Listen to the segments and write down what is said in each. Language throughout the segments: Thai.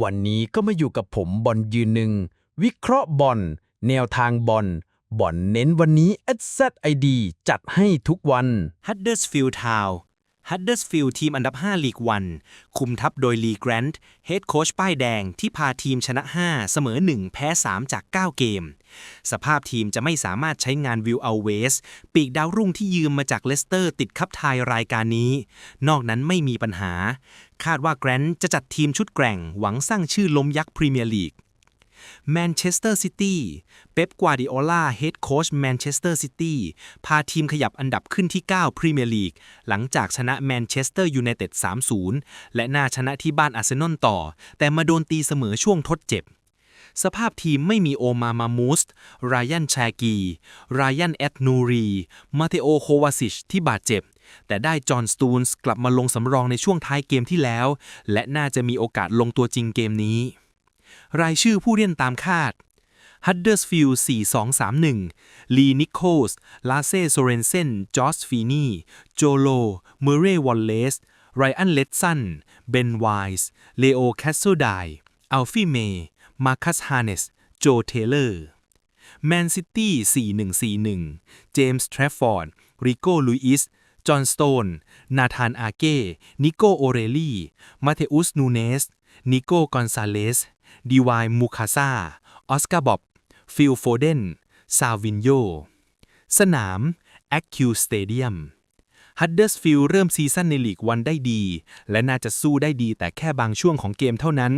วันนี้ก็มาอยู่กับผมบอลยืนหนึ่ง วิเคราะห์บอลแนวทางบอลบอลเน้นวันนี้ SZID จัดให้ทุกวัน Huddersfield Town Huddersfield ทีมอันดับ 5 ลีกวัน คุมทัพโดยลีแกรนท์เฮดโค้ชป้ายแดงที่พาทีมชนะ 5 เสมอ 1 แพ้ 3 จาก 9 เกม สภาพทีมจะไม่สามารถใช้งานวิลเอาเวส ปีกดาวรุ่งที่ยืมมาจากเลสเตอร์ติดคับทายรายการนี้ นอกนั้นไม่มีปัญหา คาดว่าแกรนท์จะจัดทีมชุดแกร่งหวังสร้างชื่อล้มยักษ์พรีเมียร์ลีกแมนเชสเตอร์ซิตี้เป๊ปกวาดิโอลาเฮดโค้ชแมนเชสเตอร์ซิตี้พาทีมขยับอันดับขึ้นที่ 9 พรีเมียร์ลีก หลังจากชนะแมนเชสเตอร์ยูไนเต็ด 3-0 และน่าชนะที่บ้านอาร์เซนอลต่อ แต่มาโดนตีเสมอช่วงทดเจ็บ สภาพทีมไม่มีโอมามามูสรายันชากี รายันแอดนูรี มาเทโอโควาซิชที่บาดเจ็บ แต่ได้จอห์นสตูนส์กลับมาลงสำรองในช่วงท้ายเกมที่แล้ว และน่าจะมีโอกาสลงตัวจริงเกมนี้ รายชื่อผู้เล่นตามคาด Huddersfield 4231 ลีนิโคส ลาเซ่โซเรนเซน จอสฟีนีโจโล เมเรย์วอลเลส ไรอันเลตสัน เบนไวส์ เลโอแคสโซไดอัลฟี่เมย์มาคัสฮาเนส โจเทเลอร์ แมนซิตี้4141 เจมส์ แทรฟฟอร์ด ริโก้ลุยอิส จอห์นสโตน นาธานอาเก้ นิโกโอเรลี่ มาเทอุสนูเนส นิโกกอนซาเลส ดีวายมูคาซา ออสการ์บอบ ฟิลโฟเดน ซาวินโย สนามแอคคิวสเตเดียมฮัดเดอร์สฟิลด์เริ่มซีซั่นในลีกวันได้ดี และน่าจะสู้ได้ดีแต่แค่บางช่วงของเกมเท่านั้น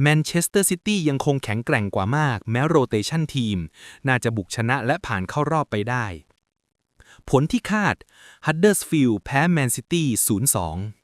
แมนเชสเตอร์ซิตี้ยังคงแข็งแกร่งกว่ามาก แม้โรเตชันทีม น่าจะบุกชนะและผ่านเข้ารอบไปได้ ผลที่คาดฮัดเดอร์สฟิลด์แพ้แมนซิตี้ 0-2